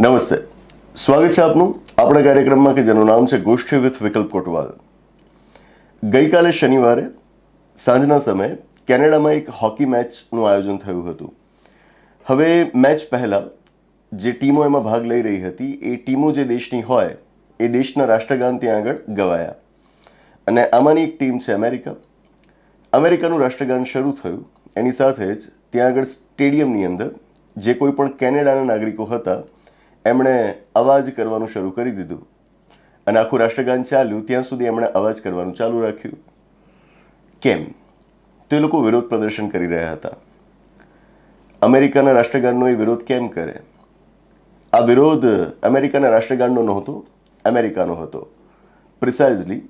નમસ્તે. સ્વાગત છે આપનું આપણા કાર્યક્રમમાં કે જેનું નામ છે ગોષ્ઠી વિથ વિકલ્પ કોટવાલ. ગઈકાલે શનિવારે સાંજના સમયે કેનેડામાં એક હોકી મેચનું આયોજન થયું હતું. હવે મેચ પહેલાં જે ટીમો એમાં ભાગ લઈ રહી હતી, એ ટીમો જે દેશની હોય, એ દેશના રાષ્ટ્રગાન ત્યાં આગળ ગવાયા. અને આમાંની એક ટીમ છે અમેરિકા. અમેરિકાનું રાષ્ટ્રગાન શરૂ થયું. એની સાથે જ ત્યાં આગળ સ્ટેડિયમની અંદર જે કોઈ પણ કેનેડાના નાગરિકો હતા એમણે અવાજ કરવાનું શરૂ કરી દીધું. અને આખું રાષ્ટ્રગાન ચાલ્યું, ત્યાં સુધી એમણે અવાજ કરવાનું ચાલુ રાખ્યું. કેમ? તો લોકો વિરોધ પ્રદર્શન કરી રહ્યા હતા. અમેરિકાના રાષ્ટ્રગાનનો એ વિરોધ કેમ કરે? આ વિરોધ અમેરિકાના રાષ્ટ્રગાનનો નહોતો, અમેરિકાનો હતો. પ્રિસાઇઝલી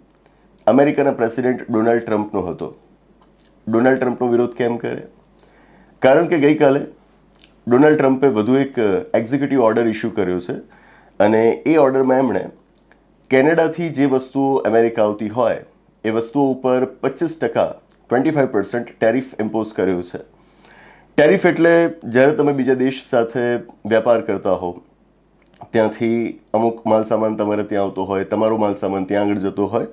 અમેરિકાના પ્રેસિડેન્ટ ડોનાલ્ડ ટ્રમ્પનો હતો. ડોનાલ્ડ ટ્રમ્પનો વિરોધ કેમ કરે? કારણ કે ગઈકાલે ડોનાલ્ડ ટ્રમ્પે વધુ એક એક્ઝિક્યુટિવ ઓર્ડર ઇસ્યુ કર્યો છે અને એ ઓર્ડરમાં એમણે કેનેડાથી જે વસ્તુઓ અમેરિકા આવતી હોય, એ વસ્તુઓ ઉપર પચીસ ટકા twenty five percent tariff impose કર્યો છે. ટેરિફ એટલે જ્યારે તમે બીજા દેશ સાથે વેપાર કરતા હો, ત્યાંથી અમુક માલ સામાન તમારે ત્યાં આવતો હોય, તમારો માલ સામાન ત્યાં આગળ જતો હોય,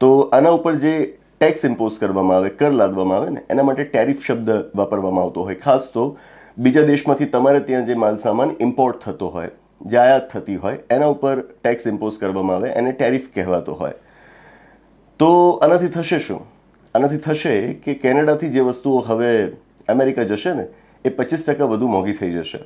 તો આના ઉપર જે ટેક્સ ઇમ્પોઝ કરવામાં આવે, કર લાદવામાં આવે ને, એના માટે ટેરિફ શબ્દ વાપરવામાં આવતો હોય. ખાસ તો બીજા દેશમાંથી તમારે ત્યાં જે માલસામાન ઇમ્પોર્ટ થતો હોય જે આયાત થતી હોય, એના ઉપર ટેક્સ ઇમ્પોઝ કરવામાં આવે, એને ટેરિફ કહેવાતો હોય. તો આનાથી થશે શું? આનાથી થશે કે કેનેડાથી જે વસ્તુઓ હવે અમેરિકા જશે ને, એ પચીસ ટકા વધુ મોંઘી થઈ જશે.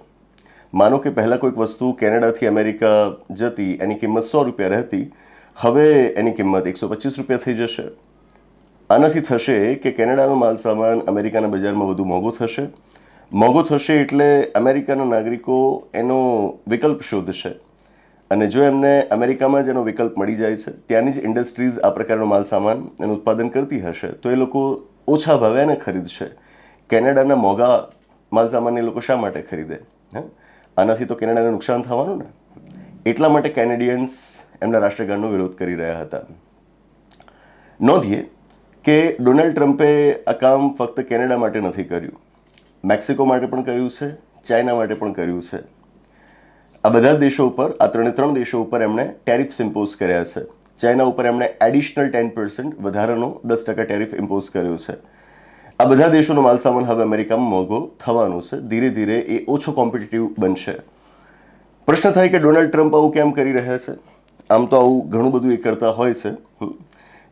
માનો કે પહેલાં કોઈક વસ્તુ કેનેડાથી અમેરિકા જતી, એની કિંમત સો રૂપિયા રહેતી, હવે એની કિંમત એકસો પચીસ રૂપિયા થઈ જશે. આનાથી થશે કે કેનેડાનો માલ સામાન અમેરિકાના બજારમાં વધુ મોંઘો થશે મોંઘો થશે એટલે અમેરિકાના નાગરિકો એનો વિકલ્પ શોધશે. અને જો એમને અમેરિકામાં જ એનો વિકલ્પ મળી જાય છે, ત્યાંની જ ઇન્ડસ્ટ્રીઝ આ પ્રકારનો માલસામાન એનું ઉત્પાદન કરતી હશે, તો એ લોકો ઓછા ભાવે એને ખરીદશે. કેનેડાના મોંઘા માલસામાન એ લોકો શા માટે ખરીદે? હે? આનાથી તો કેનેડાને નુકસાન થવાનું ને? એટલા માટે કેનેડિયન્સ એમના રાષ્ટ્રગાનનો વિરોધ કરી રહ્યા હતા. નોંધીએ કે ડોનાલ્ડ ટ્રમ્પે આ કામ ફક્ત કેનેડા માટે નથી કર્યું. મેક્સિકો માટે પણ કર્યું છે, ચાઇના માટે પણ કર્યું છે. આ બધા દેશો ઉપર, આ ત્રણે ત્રણ દેશો ઉપર એમણે ટેરિફ્સ ઇમ્પોઝ કર્યા છે. ચાઇના ઉપર એમણે એડિશનલ ટેન પર્સન્ટ વધારાનો દસ ટકા ટેરિફ ઇમ્પોઝ કર્યો છે. આ બધા દેશોનો માલસામાન હવે અમેરિકામાં મોંઘો થવાનો છે. ધીરે ધીરે એ ઓછો કોમ્પિટિટિવ બનશે. પ્રશ્ન થાય કે ડોનાલ્ડ ટ્રમ્પ આવું કેમ કરી રહ્યા છે? આમ તો આવું ઘણું બધું એ કરતા હોય છે.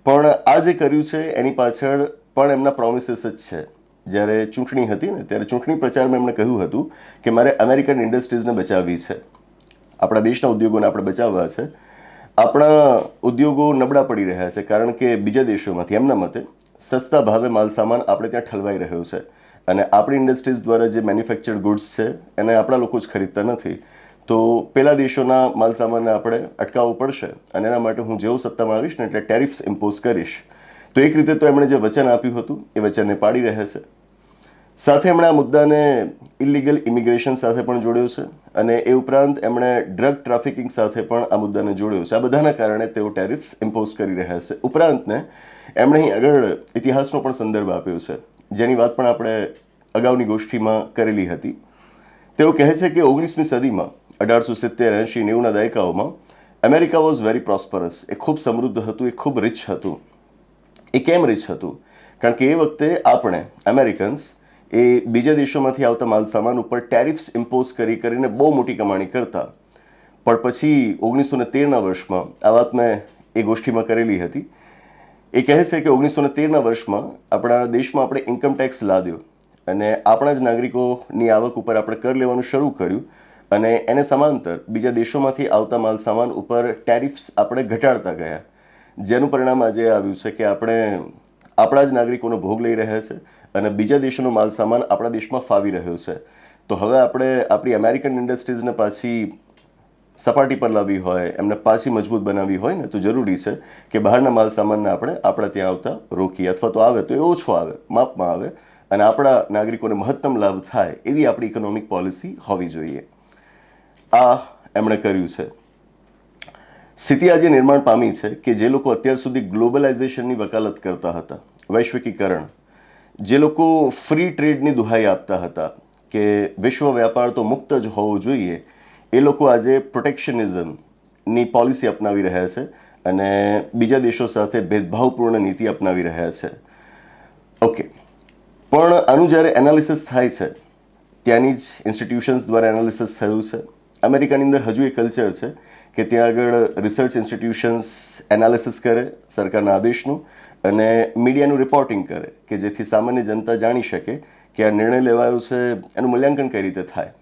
પણ આ જે કર્યું છે, એની પાછળ પણ એમના પ્રોમિસીસ જ છે. જ્યારે ચૂંટણી હતી ને, ત્યારે ચૂંટણી પ્રચારમાં એમણે કહ્યું હતું કે મારે અમેરિકન ઇન્ડસ્ટ્રીઝને બચાવવી છે. આપણા દેશના ઉદ્યોગોને આપણે બચાવવા છે. આપણા ઉદ્યોગો નબળા પડી રહ્યા છે, કારણ કે બીજા દેશોમાંથી, એમના મતે, સસ્તા ભાવે માલ સામાન આપણે ત્યાં ઠલવાઈ રહ્યો છે. અને આપણી ઇન્ડસ્ટ્રીઝ દ્વારા જે મેન્યુફેક્ચર્ડ ગુડ્સ છે, એને આપણા લોકો જ ખરીદતા નથી. તો પેલા દેશોના માલ સામાનને આપણે અટકાવવું પડશે અને એના માટે હું જેવું સત્તામાં આવીશ ને, એટલે ટેરિફ્સ ઇમ્પોઝ કરીશ. તો એક રીતે તો એમણે જે વચન આપ્યું હતું, એ વચનને પાડી રહ્યા છે. સાથે એમણે આ મુદ્દાને ઇલીગલ ઇમિગ્રેશન સાથે પણ જોડ્યો છે અને એ ઉપરાંત એમણે ડ્રગ ટ્રાફિકિંગ સાથે પણ આ મુદ્દાને જોડ્યો છે. આ બધાના કારણે તેઓ ટેરિફ્સ ઇમ્પોઝ કરી રહ્યા છે. ઉપરાંતને એમણે અહીં આગળ ઇતિહાસનો પણ સંદર્ભ આપ્યો છે. જેની વાત પણ આપણે અગાઉની ગોષ્ઠીમાં કરેલી હતી. તેઓ કહે છે કે ઓગણીસમી સદીમાં, અઢારસો સિત્તેર, એંશી, નેવુંના દાયકાઓમાં અમેરિકા વોઝ વેરી પ્રોસ્પરસ એ ખૂબ સમૃદ્ધ હતું, એ ખૂબ રિચ હતું. એ કેમ હતું? કારણ કે એ વખતે આપણે અમેરિકન્સ એ બીજા દેશોમાંથી આવતા માલ સામાન ઉપર ટેરિફ્સ ઇમ્પોઝ કરી કરીને બહુ મોટી કમાણી કરતા. પણ પછી ઓગણીસો ને તેરના વર્ષમાં આ વાત મેં એ ગોષ્ઠીમાં કરેલી હતી. એ કહે છે કે ઓગણીસો ને તેરના વર્ષમાં આપણા દેશમાં આપણે ઇન્કમ ટેક્સ લાદ્યો અને આપણા જ નાગરિકોની આવક ઉપર આપણે કર લેવાનું શરૂ કર્યું અને એને સમાંતર બીજા દેશોમાંથી આવતા માલ સામાન ઉપર ટેરિફ્સ આપણે ઘટાડતા ગયા. જેનું પરિણામ આજે આવ્યું છે કે આપણે આપણા જ નાગરિકોનો ભોગ લઈ રહ્યા છે અને બીજા દેશોનો માલ સામાન આપણા દેશમાં ફાવી રહ્યો છે. તો હવે આપણે આપણી અમેરિકન ઇન્ડસ્ટ્રીઝને પાછી સપાટી પર લાવવી હોય, એમને પાછી મજબૂત બનાવવી હોય ને, તો જરૂરી છે કે બહારના માલ સામાનને આપણે આપણા ત્યાં આવતા રોકીએ. અથવા તો આવે તો એ ઓછો આવે, માપમાં આવે અને આપણા નાગરિકોને મહત્તમ લાભ થાય એવી આપણી ઇકોનોમિક પોલિસી હોવી જોઈએ. આ એમણે કર્યું છે. સ્થિતિ આજે નિર્માણ પામી છે કે જે લોકો અત્યાર સુધી ગ્લોબલાઇઝેશનની વકાલત કરતા હતા. વૈશ્વિકીકરણ. જે લોકો ફ્રી ટ્રેડની દુહાઈ આપતા હતા કે વિશ્વ વ્યાપાર તો મુક્ત જ હોવો જોઈએ, એ લોકો આજે પ્રોટેક્શનિઝમની પોલિસી અપનાવી રહ્યા છે અને બીજા દેશો સાથે ભેદભાવપૂર્ણ નીતિ અપનાવી રહ્યા છે. ઓકે. પણ આનું જ્યારે એનાલિસિસ થાય છે, ત્યાંની જ ઇન્સ્ટિટ્યુશન્સ દ્વારા એનાલિસિસ થયું છે. અમેરિકાની અંદર હજુ એક કલ્ચર છે કે ત્યાં આગળ રિસર્ચ ઇન્સ્ટિટ્યુશન્સ એનાલિસિસ કરે સરકારના આદેશનું અને મીડિયાનું રિપોર્ટિંગ કરે કે જેથી સામાન્ય જનતા જાણી શકે કે આ નિર્ણય લેવાયો છે, એનું મૂલ્યાંકન કઈ રીતે થાય?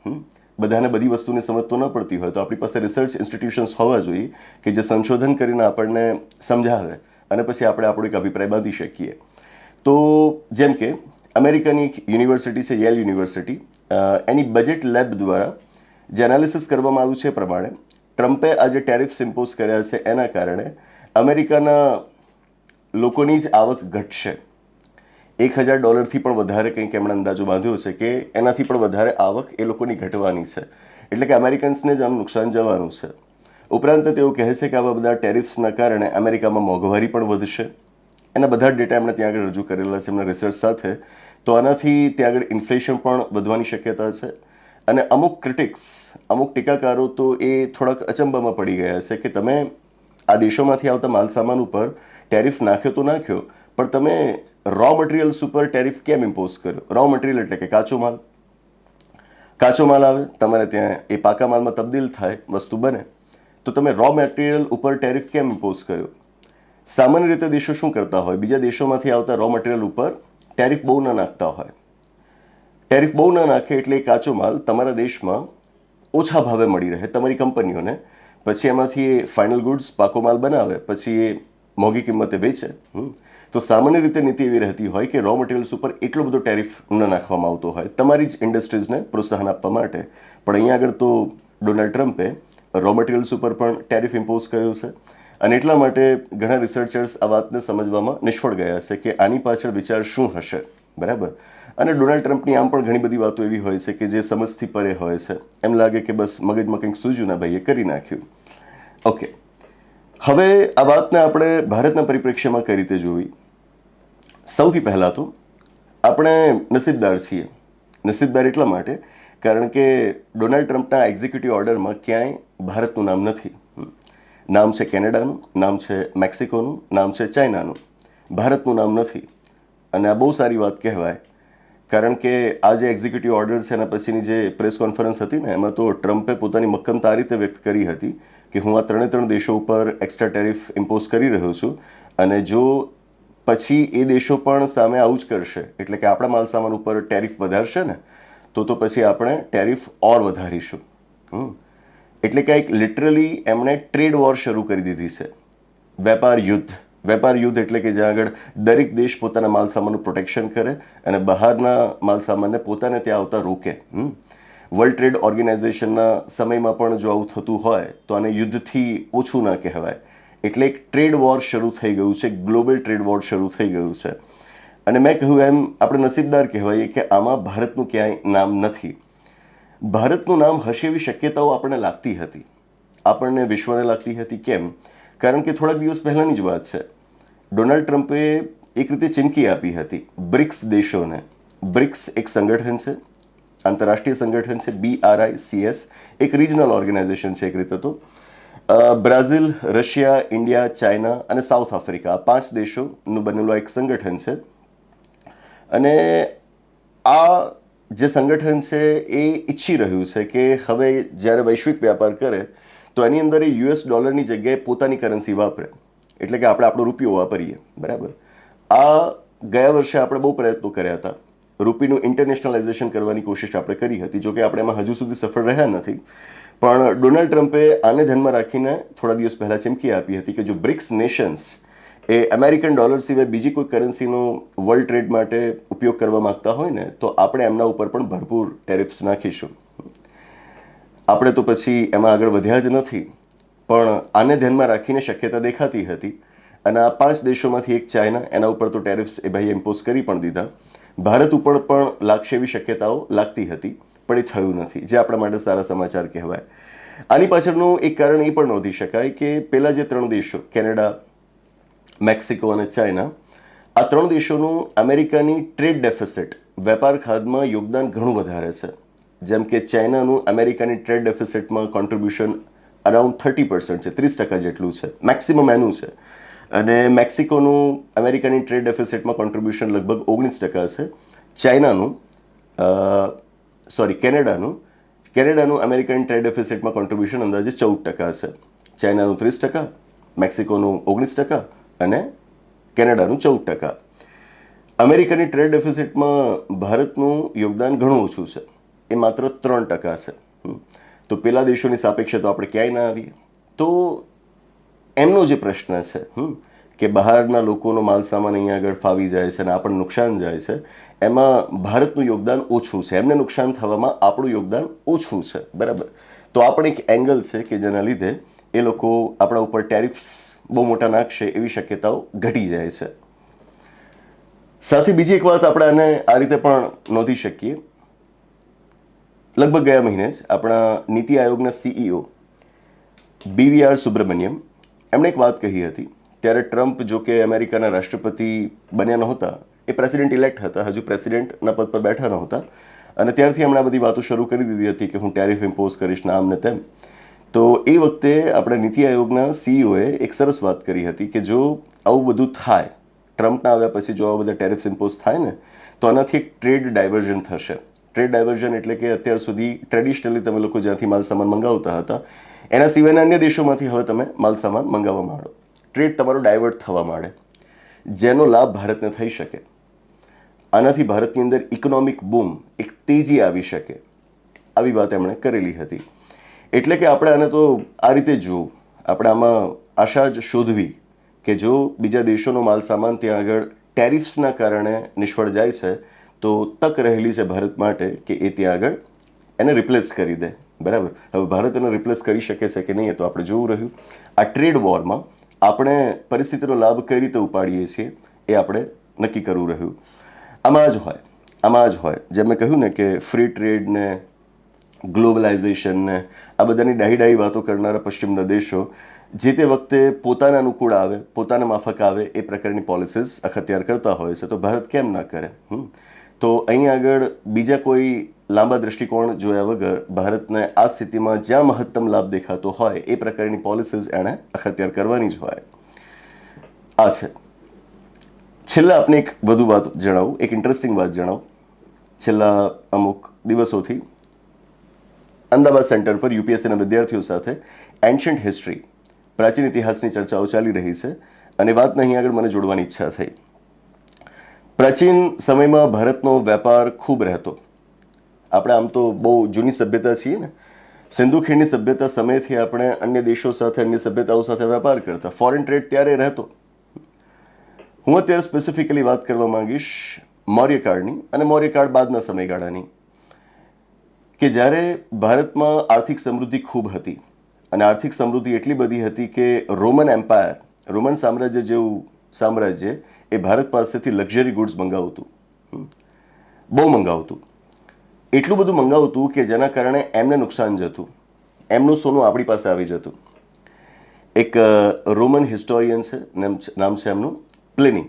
બધાને બધી વસ્તુની સમજ તો ન પડતી હોય તો આપણી પાસે રિસર્ચ ઇન્સ્ટિટ્યુશન્સ હોવા જોઈએ કે જે સંશોધન કરીને આપણને સમજાવે અને પછી આપણે આપણો એક અભિપ્રાય બાંધી શકીએ તો જેમ કે અમેરિકાની એક યુનિવર્સિટી છે, યેલ યુનિવર્સિટી એની બજેટ લેબ દ્વારા જે એનાલિસિસ કરવામાં આવ્યું છે એ પ્રમાણે ટ્રમ્પે આ જે ટેરિફ્સ ઇમ્પોઝ કર્યા છે એના કારણે અમેરિકાના લોકોની જ આવક ઘટશે. એક હજાર ડોલરથી પણ વધારે કંઈક એમણે અંદાજો બાંધ્યો છે કે એનાથી પણ વધારે આવક એ લોકોની ઘટવાની છે. એટલે કે અમેરિકન્સને જ આમ નુકસાન જવાનું છે. ઉપરાંત તેઓ કહે છે કે આવા બધા ટેરિફ્સના કારણે અમેરિકામાં મોંઘવારી પણ વધશે. એના બધા ડેટા એમણે ત્યાં આગળ રજૂ કરેલા છે એમના રિસર્ચ સાથે. તો આનાથી ત્યાં આગળ ઇન્ફ્લેશન પણ વધવાની શક્યતા છે. અને અમુક ક્રિટિક્સ અમુક ટીકાકારો તો એ થોડાક અચંબામાં પડી ગયા છે કે તમે આ દેશોમાંથી આવતા માલસામાન ઉપર ટેરિફ નાખ્યો તો નાખ્યો, પણ તમે રો મટીરિયલ્સ ઉપર ટેરિફ કેમ ઇમ્પોઝ કર્યો? રો મટીરિયલ એટલે કે કાચો માલ. કાચો માલ આવે, તમારે ત્યાં એ પાકા માલમાં તબદીલ થાય, વસ્તુ બને, તો તમે રો મટીરિયલ ઉપર ટેરિફ કેમ ઇમ્પોઝ કર્યો? સામાન્ય રીતે દેશો શું કરતા હોય? બીજા દેશોમાંથી આવતા રો મટીરિયલ ઉપર ટેરિફ બહુ ના નાખતા હોય. ટેરિફ બહુ ના નાખે એટલે કાચો માલ તમારા દેશમાં ઓછા ભાવે મળી રહે તમારી કંપનીઓને. પછી એમાંથી એ ફાઇનલ ગુડ્સ પાકો માલ બનાવે, પછી એ મોંઘી કિંમતે વેચે. તો સામાન્ય રીતે નીતિ એવી રહેતી હોય કે રો મટીરિયલ્સ ઉપર એટલો બધો ટેરિફ ન નાખવામાં આવતો હોય. તમારી જ ઇન્ડસ્ટ્રીઝને પ્રોત્સાહન આપવા માટે. પણ અહીંયા આગળ તો ડોનાલ્ડ ટ્રમ્પે રો મટીરિયલ્સ ઉપર પણ ટેરિફ ઇમ્પોઝ કર્યો છે. અને એટલા માટે ઘણા રિસર્ચર્સ આ વાતને સમજવામાં નિષ્ફળ ગયા છે કે આની પાછળ વિચાર શું હશે. બરાબર? અને ડોનાલ્ડ ટ્રમ્પની આમ પણ ઘણી બધી વાતો એવી હોય છે કે જે સમજથી પરે હોય છે. એમ લાગે કે બસ મગજમાં કંઈક સૂજ્યું ના ભાઈએ કરી નાખ્યું. ઓકે. હવે આ વાતને આપણે ભારતના પરિપ્રેક્ષ્યમાં કઈ રીતે જોવી? સૌથી પહેલાં તો આપણે નસીબદાર છીએ. નસીબદાર એટલા માટે કારણ કે ડોનાલ્ડ ટ્રમ્પના એક્ઝિક્યુટિવ ઓર્ડરમાં ક્યાંય ભારતનું નામ નથી. નામ છે કેનેડાનું, નામ છે મેક્સિકોનું, નામ છે ચાઇનાનું. ભારતનું નામ નથી. અને આ બહુ સારી વાત કહેવાય કારણ કે આ જે એક્ઝિક્યુટિવ ઓર્ડર છે, એના પછીની જે પ્રેસ કોન્ફરન્સ હતી ને, એમાં તો ટ્રમ્પે પોતાની મક્કમતા આ રીતે વ્યક્ત કરી હતી કે હું આ ત્રણે ત્રણ દેશો ઉપર એક્સ્ટ્રા ટેરિફ ઇમ્પોઝ કરી રહ્યો છું અને જો પછી એ દેશો પણ સામે આવું જ કરશે, એટલે કે આપણા માલસામાન ઉપર ટેરિફ વધારશે ને, તો તો પછી આપણે ટેરિફ ઓર વધારીશું. એટલે કે એક લિટરલી એમણે ટ્રેડ વોર શરૂ કરી દીધી છે. વેપાર યુદ્ધ. વેપાર યુદ્ધ એટલે કે જ્યાં આગળ દરેક દેશ પોતાના માલસામાનનું પ્રોટેક્શન કરે અને બહારના માલસામાનને પોતાને ત્યાં આવતા રોકે વર્લ્ડ ટ્રેડ ઓર્ગેનાઇઝેશનના સમયમાં પણ જો આવું થતું હોય, તો આને યુદ્ધથી ઓછું ના કહેવાય. એટલે એક ટ્રેડ વોર શરૂ થઈ ગયું છે ગ્લોબલ ટ્રેડ વોર શરૂ થઈ ગયું છે. અને મેં કહ્યું એમ, આપણે નસીબદાર કહેવાય કે આમાં ભારતનું ક્યાંય નામ નથી. ભારતનું નામ હશે એવી શક્યતાઓ આપણને લાગતી હતી. આપણને વિશ્વને લાગતી હતી કેમ? કારણ કે થોડાક દિવસ પહેલાંની જ વાત છે. ડોનાલ્ડ ટ્રમ્પે એક રીતે ચીમકી આપી હતી, બ્રિક્સ દેશોને. બ્રિક્સ એક સંગઠન છે, આંતરરાષ્ટ્રીય સંગઠન છે બી આર આઈ સીએસ એક રિજનલ ઓર્ગેનાઇઝેશન છે એક રીતે તો. બ્રાઝિલ, રશિયા, ઇન્ડિયા, ચાઇના અને સાઉથ આફ્રિકા આ પાંચ દેશોનું બનેલું એક સંગઠન છે. અને આ જે સંગઠન છે એ ઈચ્છી રહ્યું છે કે હવે જ્યારે વૈશ્વિક વ્યાપાર કરે, તો એની અંદર એ યુએસ ડોલરની જગ્યાએ પોતાની કરન્સી વાપરે. એટલે કે આપણે આપણો રૂપિયો વાપરીએ, બરાબર? આ ગયા વર્ષે આપણે બહુ પ્રયત્નો કર્યા હતા. રૂપીનું ઇન્ટરનેશનલાઇઝેશન કરવાની કોશિશ આપણે કરી હતી, જોકે આપણે એમાં હજુ સુધી સફળ રહ્યા નથી. પણ ડોનાલ્ડ ટ્રમ્પે આને ધ્યાનમાં રાખીને થોડા દિવસ પહેલાં ચીમકી આપી હતી કે જો બ્રિક્સ નેશન્સ એ અમેરિકન ડોલર સિવાય બીજી કોઈ કરન્સીનો વર્લ્ડ ટ્રેડ માટે ઉપયોગ કરવા માંગતા હોય ને, તો આપણે એમના ઉપર પણ ભરપૂર ટેરિફ્સ નાખીશું. આપણે તો પછી એમાં આગળ વધ્યા જ નથી. પણ આને ધ્યાનમાં રાખીને શક્યતા દેખાતી હતી. અને આ પાંચ દેશોમાંથી એક ચાઇના, એના ઉપર તો ટેરિફ્સ એ ભાઈ ઇમ્પોઝ કરી પણ દીધા. ભારત ઉપર પણ લાગશે એવી શક્યતાઓ લાગતી હતી, પણ એ થયું નથી, જે આપણા માટે સારા સમાચાર કહેવાય. આની પાછળનું એક કારણ એ પણ નોંધી શકાય કે પહેલાં જે ત્રણ દેશો, કેનેડા, મેક્સિકો અને ચાઇના, આ ત્રણ દેશોનું અમેરિકાની ટ્રેડ ડેફિસિટ, વેપાર ખાધમાં યોગદાન ઘણું વધારે છે. જેમ કે ચાઇનાનું અમેરિકાની ટ્રેડ ડેફિસિટમાં કોન્ટ્રીબ્યુશન અરાઉન્ડ થર્ટી પર્સન્ટ છે, ત્રીસ ટકા જેટલું છે મેક્સિમમ એનું છે. અને મેક્સિકોનું અમેરિકાની ટ્રેડ ડેફિસિટમાં કોન્ટ્રીબ્યુશન લગભગ ઓગણીસ ટકા છે. ચાઇનાનું સોરી કેનેડાનું કેનેડાનું અમેરિકન ટ્રેડ ડેફિસિટમાં કોન્ટ્રીબ્યુશન અંદાજે ચૌદ ટકા છે. ચાઇનાનું ત્રીસ ટકા, મેક્સિકોનું ઓગણીસ ટકા અને કેનેડાનું ચૌદ ટકા. અમેરિકાની ટ્રેડ ડેફિસિટમાં ભારતનું યોગદાન ઘણું ઓછું છે. એ માત્ર ત્રણ ટકા છે. હમ. તો પેલા દેશોની સાપેક્ષે તો આપણે ક્યાંય ના આવીએ. તો એમનો જે પ્રશ્ન છે હમ, કે બહારના લોકોનો માલ સામાન અહીંયા આગળ ફાવી જાય છે અને આપણને નુકસાન જાય છે એમાં ભારતનું યોગદાન ઓછું છે. એમને નુકસાન થવામાં આપણું યોગદાન ઓછું છે. બરાબર? તો આ પણ એક એંગલ છે કે જેના લીધે એ લોકો આપણા ઉપર ટેરિફ્સ બહુ મોટા નાખશે એવી શક્યતાઓ ઘટી જાય છે. સાથે બીજી એક વાત આપણે આને આ રીતે પણ નોંધી શકીએ. લગભગ ગયા મહિને જ આપણા નીતિ આયોગના સીઈઓ બીવીઆર સુબ્રમણ્યમ એમણે એક વાત કહી હતી. ત્યારે ટ્રમ્પ જો કે અમેરિકાના રાષ્ટ્રપતિ બન્યા નહોતા, એ પ્રેસિડેન્ટ ઇલેક્ટ હતા, હજુ પ્રેસિડેન્ટના પદ પર બેઠા નહોતા. અને ત્યારથી એમણે બધી વાતો શરૂ કરી દીધી હતી કે હું ટેરિફ ઇમ્પોઝ કરીશ ના ને તેમ. તો એ વખતે આપણે નીતિ આયોગના સીઈઓએ એક સરસ વાત કરી હતી કે જો આવું બધું થાય, ટ્રમ્પના આવ્યા પછી જો આવા બધા ટેરિફ્સ ઇમ્પોઝ થાય ને, તો આનાથી એક ટ્રેડ ડાયવર્ઝન થશે. ટ્રેડ ડાયવર્ઝન એટલે કે અત્યાર સુધી ટ્રેડિશનલી તમે લોકો જ્યાંથી માલ સામાન મંગાવતા હતા, એના સિવાયના અન્ય દેશોમાંથી હવે તમે માલ સામાન મંગાવવા માંડો. ટ્રેડ તમારો ડાયવર્ટ થવા માંડે. જેનો લાભ ભારતને થઈ શકે. આનાથી ભારતની અંદર ઇકોનોમિક બૂમ એક તેજી આવી શકે. આવી વાત એમણે કરેલી હતી. એટલે કે આપણે આને તો આ રીતે જોવું આપણે આમાં આશા જ શોધવી કે જો બીજા દેશોનો માલ સામાન ત્યાં આગળ ટેરિફ્સના કારણે નિષ્ફળ જાય છે તો તક રહેલી છે ભારત માટે કે એ ત્યાં આગળ એને રિપ્લેસ કરી દે. બરાબર? હવે ભારત એને રિપ્લેસ કરી શકે છે કે નહીં એ તો આપણે જોવું રહ્યું. આ ટ્રેડ વોરમાં આપણે પરિસ્થિતિનો લાભ કઈ રીતે ઉપાડીએ છીએ એ આપણે નક્કી કરવું રહ્યું. આમાં જ હોય, આમાં જ હોય. જેમ મેં કહ્યું ને કે ફ્રી ટ્રેડ ને ગ્લોબલાઇઝેશન આ બધાની ડાહી ડાહી વાતો કરનારા પશ્ચિમના દેશો જે તે વખતે પોતાના અનુકૂળ આવે, પોતાના માફક આવે એ પ્રકારની પોલિસીસ અખત્યાર કરતા હોય છે. તો ભારત કેમ ના કરે? હમ? તો અહીં આગળ બીજા કોઈ લાંબા દૃષ્ટિકોણ જોયા વગર ભારતને આ સ્થિતિમાં જ્યાં મહત્તમ લાભ દેખાતો હોય એ પ્રકારની પોલિસીસ એણે અખત્યાર કરવાની જ હોય. આ છે. છેલ્લા આપને એક વધુ વાત જણાવું, એક ઇન્ટરેસ્ટિંગ વાત જણાવું. છેલ્લા અમુક દિવસોથી અમદાવાદ સેન્ટર પર યુપીએસસીના વિદ્યાર્થીઓ સાથે એન્શન્ટ હિસ્ટ્રી પ્રાચીન ઇતિહાસની ચર્ચાઓ ચાલી રહી છે અને વાતને અહીં આગળ મને જોડવાની ઈચ્છા થઈ. પ્રાચીન સમયમાં ભારતનો વેપાર ખૂબ રહેતો. આપણે આમ તો બહુ જૂની સભ્યતા છીએ ને. સિંધુ ખીણની સભ્યતા સમયથી આપણે અન્ય દેશો સાથે, અન્ય સભ્યતાઓ સાથે વેપાર કરતા. ફોરેન ટ્રેડ ત્યારે રહેતો. હું અત્યારે સ્પેસિફિકલી વાત કરવા માંગીશ મૌર્યકાળની અને મૌર્યકાળ બાદના સમયગાળાની. કે જ્યારે ભારતમાં આર્થિક સમૃદ્ધિ ખૂબ હતી અને આર્થિક સમૃદ્ધિ એટલી બધી હતી કે રોમન એમ્પાયર રોમન સામ્રાજ્ય જેવું સામ્રાજ્ય એ ભારત પાસેથી લક્ઝરી ગુડ્સ મંગાવતું. બહુ મંગાવતું. એટલું બધું મંગાવતું કે જેના કારણે એમને નુકસાન જતું. એમનું સોનું આપણી પાસે આવી જતું. એક રોમન હિસ્ટોરિયન છે- નામ છે એમનું પ્લેનિંગ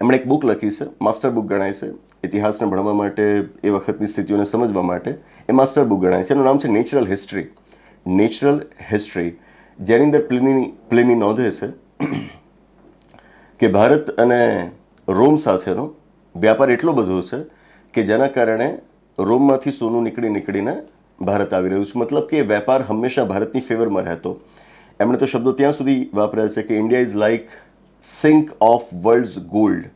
એમણે એક બુક લખી છે, માસ્ટર બુક ગણાય છે. ઇતિહાસને ભણવા માટે, એ વખતની સ્થિતિઓને સમજવા માટે એ માસ્ટર બુક ગણાય છે. એનું નામ છે નેચરલ હિસ્ટ્રી. નેચરલ હિસ્ટ્રી, જેની અંદર પ્લેની પ્લેની નોંધે છે. કે ભારત અને રોમ સાથેનો વ્યાપાર એટલો બધો છે કે જેના કારણે રોમમાંથી સોનું નીકળી નીકળીને ભારત આવી રહ્યું છે. મતલબ કે વેપાર હંમેશા ભારતની ફેવરમાં રહેતો. એમણે તો શબ્દો ત્યાં સુધી વાપર્યા છે કે India is like sink of world's gold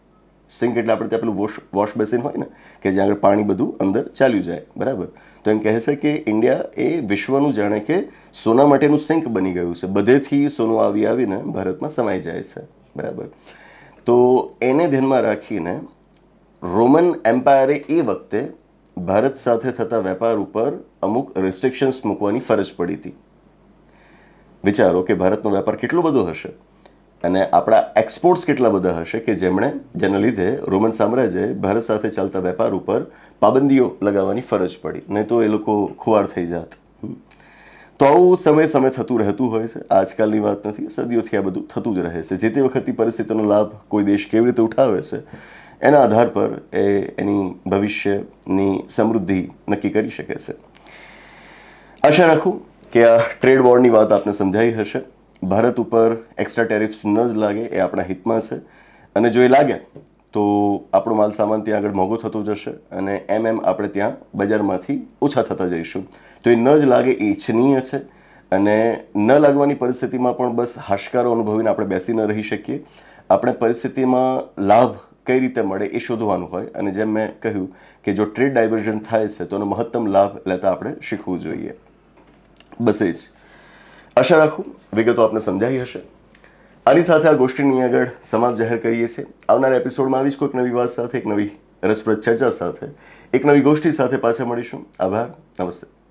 sink એટલે આપણે ત્યાં પેલું વોશ વોશ બેસિન હોય ને, કે જ્યાં આગળ પાણી બધું અંદર ચાલ્યું જાય. બરાબર? તો એમ કહે છે કે ઇન્ડિયા એ વિશ્વનું જાણે કે સોના માટેનું સિંક બની ગયું છે. બધેથી સોનું આવી આવીને ભારતમાં સમાઈ જાય છે. બરાબર. તો એને ધ્યાનમાં રાખીને રોમન એમ્પાયરે એ વખતે ભારત સાથે થતા વેપાર ઉપર અમુક રેસ્ટ્રિક્શન્સ મૂકવાની ફરજ પડી હતી. વિચારો કે ભારતનો વેપાર કેટલો બધો હશે અને આપણા એક્સપોર્ટ્સ કેટલા બધા હશે કે જેમણે, જેના લીધે રોમન સામ્રાજ્યએ ભારત સાથે ચાલતા વેપાર ઉપર પાબંદીઓ લગાવવાની ફરજ પડી. નહીં તો એ લોકો ખુવાર થઈ જાત. તો આવું સમય સમય થતું રહેતું હોય છે. આજકાલની વાત નથી, સદીઓથી આ બધું થતું જ રહે છે. જે તે વખતની પરિસ્થિતિનો લાભ કોઈ દેશ કેવી રીતે ઉઠાવે છે, એના આધાર પર એ એની ભવિષ્યની સમૃદ્ધિ નક્કી કરી શકે છે. આશા રાખું કે આ ટ્રેડ વોરની વાત આપને સમજાઈ હશે. ભારત ઉપર એક્સ્ટ્રા ટેરિફ્સ ન જ લાગે એ આપણા હિતમાં છે. અને જો એ લાગે, તો આપણો માલ સામાન ત્યાં આગળ મોંઘો થતો જશે અને એમ એમ આપણે ત્યાં બજારમાંથી ઓછા થતા જઈશું. તો એ ન જ લાગે, એ ઈચ્છનીય છે. અને ન લાગવાની પરિસ્થિતિમાં પણ બસ હાશકારો અનુભવીને આપણે બેસી ન રહી શકીએ. આપણે પરિસ્થિતિમાં લાભ કઈ રીતે મળે એ શોધવાનું હોય. અને જેમ મેં કહ્યું કે જો ટ્રેડ ડાયવર્ઝન થાય છે, તો એનો મહત્તમ લાભ લેતા આપણે શીખવું જોઈએ. બસ એ જ. આશા રાખું વિગતો આપને સમજાઈ હશે. આની સાથે આ ગોષ્ઠીની આગળ સમાપ્ત જાહેર કરીએ છીએ. આવનારા એપિસોડમાં આવીશ કોઈક નવી વાત સાથે, એક નવી રસપ્રદ ચર્ચા સાથે. એક નવી ગોષ્ઠી સાથે પાછા મળીશું. આભાર. નમસ્તે.